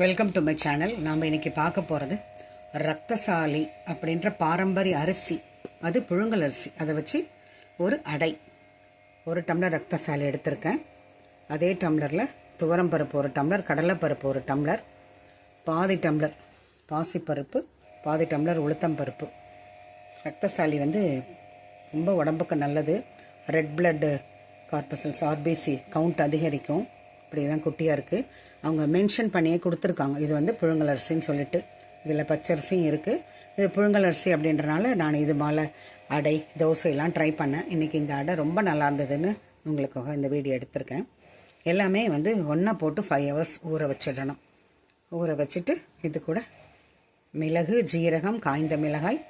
Welcome to my channel நாம் இன்னைக்கு பார்க்க போகிறது ரத்தசாலி அப்படின்ற பாரம்பரிய அரிசி. அது புழுங்கல் அரிசி. அதை வச்சு ஒரு அடை ஒரு டம்ளர் ரத்தசாலி எடுத்திருக்கேன். அதே டம்ளரில் துவரம்பருப்பு ஒரு டம்ளர் கடலைப்பருப்பு ஒரு டம்ளர் பாதி டம்ளர் பாசிப்பருப்பு பாதி டம்ளர் உளுத்தம்பருப்பு. ரத்தசாலி வந்து ரொம்ப உடம்புக்கு நல்லது. Red blood corpuscles RBC count அதிகரிக்கும். இப்படி தான் குட்டியாக இருக்குது அவங்க மென்ஷன் பண்ணியே கொடுத்துருக்காங்க. இது வந்து புழுங்கலரிசின்னு சொல்லிட்டு. இதில் பச்சரிசியும் இருக்குது இது புழுங்கலரிசி அப்படின்றனால நான் இது மேலே அடை தோசையெல்லாம் ட்ரை பண்ணேன். இன்றைக்கி இந்த அடை ரொம்ப நல்லா இருந்ததுன்னு உங்களுக்காக இந்த வீடியோ எடுத்திருக்கேன். எல்லாமே வந்து ஒன்றா போட்டு ஃபைவ் ஹவர்ஸ் ஊற வச்சிடணும். ஊற வச்சுட்டு இது கூட மிளகு ஜீரகம் காய்ந்த மிளகாய்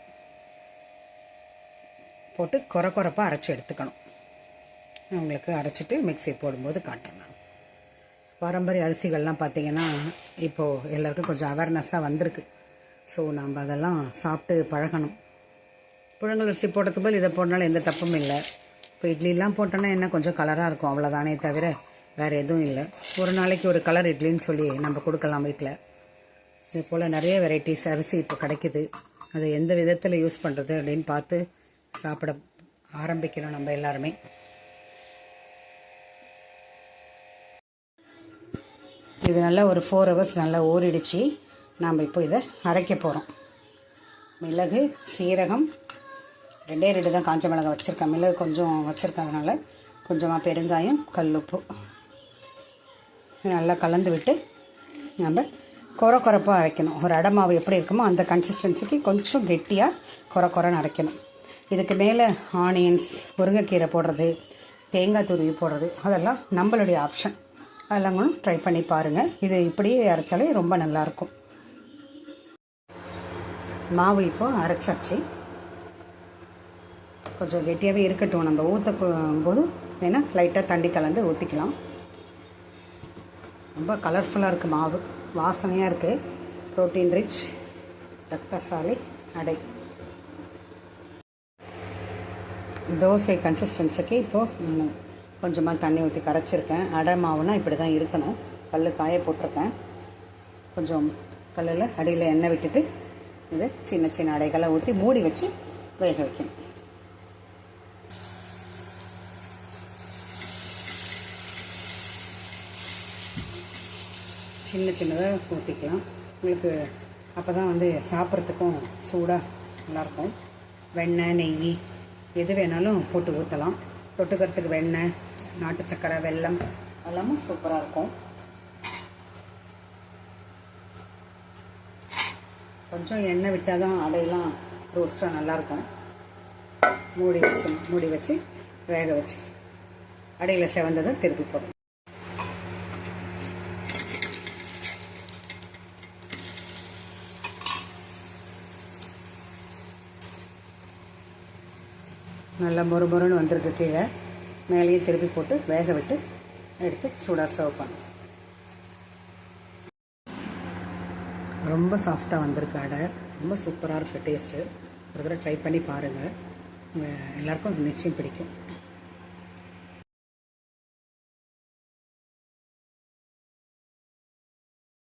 போட்டு கொர கொரப்பாக அரைச்சி எடுத்துக்கணும். உங்களுக்கு அரைச்சிட்டு மிக்ஸி போடும்போது காட்டுறேன். நான் பாரம்பரிய அரிசிகள்லாம் பார்த்தீங்கன்னா இப்போது எல்லாருக்கும் கொஞ்சம் அவேர்னஸாக வந்திருக்கு. ஸோ நம்ம அதெல்லாம் சாப்பிட்டு பழகணும். புழங்கல் அரிசி போடுறதுக்கு பதில் இதை போடனால எந்த தப்பும் இல்லை. இப்போ இட்லிலாம் போட்டோன்னா என்ன கொஞ்சம் கலராக இருக்கும் அவ்வளோதானே தவிர வேறு எதுவும் இல்லை. ஒரு நாளைக்கு ஒரு கலர் இட்லின்னு சொல்லி நம்ம கொடுக்கலாம் வீட்டில் இது போல் நிறைய வெரைட்டிஸ் அரிசி இப்போ கிடைக்குது. அது எந்த விதத்தில் யூஸ் பண்ணுறது அப்படின்னு பார்த்து சாப்பிட ஆரம்பிக்கணும் நம்ம எல்லாருமே. இது நல்லா ஒரு ஃபோர் ஹவர்ஸ் நல்லா ஊறிடுச்சு. நாம் இப்போ இதை அரைக்க போகிறோம் மிளகு சீரகம் ரெண்டே ரெண்டு தான் காஞ்ச மிளகாய் வச்சுருக்கேன். மிளகு கொஞ்சம் வச்சுருக்கறதுனால கொஞ்சமாக பெருங்காயம் கல்லுப்பு. நல்லா கலந்து விட்டு நம்ம கொர கொரப்பாக அரைக்கணும். ஒரு அடை மாவு எப்படி இருக்குமோ அந்த கன்சிஸ்டன்சிக்கு கொஞ்சம் கெட்டியாக கொர கொரன்னு அரைக்கணும். இதுக்கு மேலே ஆனியன்ஸ் முருங்கைக்கீரை போடுறது தேங்காய் துருவி போடுறது அதெல்லாம் நம்மளுடைய ஆப்ஷன் அதெல்லாம் கூட ட்ரை பண்ணி பாருங்கள் இது இப்படியே அரைச்சாலே ரொம்ப நல்லாயிருக்கும். மாவு இப்போ அரைச்சாச்சு. கொஞ்சம் கெட்டியாகவே இருக்கட்டும். நம்ம ஊற்ற போது வேணால் லைட்டாக தண்ணி கலந்து ஊற்றிக்கலாம் ரொம்ப கலர்ஃபுல்லாக இருக்குது மாவு. வாசனையாக இருக்குது ப்ரோட்டீன் ரிச் ரத்தசாலை அடை தோசை கன்சிஸ்டன்சிக்கு இப்போது கொஞ்சமாக தண்ணி ஊற்றி கரைச்சிருக்கேன். அடை மாவுனா இப்படி தான் இருக்கணும். கல் காய போட்டிருக்கேன். கொஞ்சம் கல்லில் அடியில் எண்ணெய் விட்டுட்டு இதை சின்ன சின்ன அடைகளை ஊற்றி மூடி வச்சு வேக வைக்கணும். சின்ன சின்னதாக ஊற்றிக்கலாம் உங்களுக்கு அப்போ தான் வந்து சாப்பிட்றதுக்கும் சூடாக நல்லாயிருக்கும். வெண்ணெய் நெய் எது வேணாலும் போட்டு ஊற்றலாம் தொட்டுக்கிறதுக்கு வெண்ணெய் நாட்டு சக்கரை வெல்லம் எல்லாமும் சூப்பராக இருக்கும். கொஞ்சம் எண்ணெய் விட்டால் தான் அடையெல்லாம் ரோஸ்ட்டாக நல்லாயிருக்கும் மூடி வச்சு மூடி வச்சு வேக வச்சு. அடையில் செவந்ததை திருப்பி போடும் நல்லா மொறு மொறுன்னு வந்திருக்கு கீழே. மேலேயும் திருப்பி போட்டு வேக விட்டு எடுத்து சூடாக சர்வ் பண்ணும் ரொம்ப சாஃப்டாக வந்திருக்கு அடை. ரொம்ப சூப்பராக இருக்குது டேஸ்ட்டு ஒரு தடவை ட்ரை பண்ணி பாருங்கள் எல்லாருக்கும் நிச்சயம் பிடிக்கும்.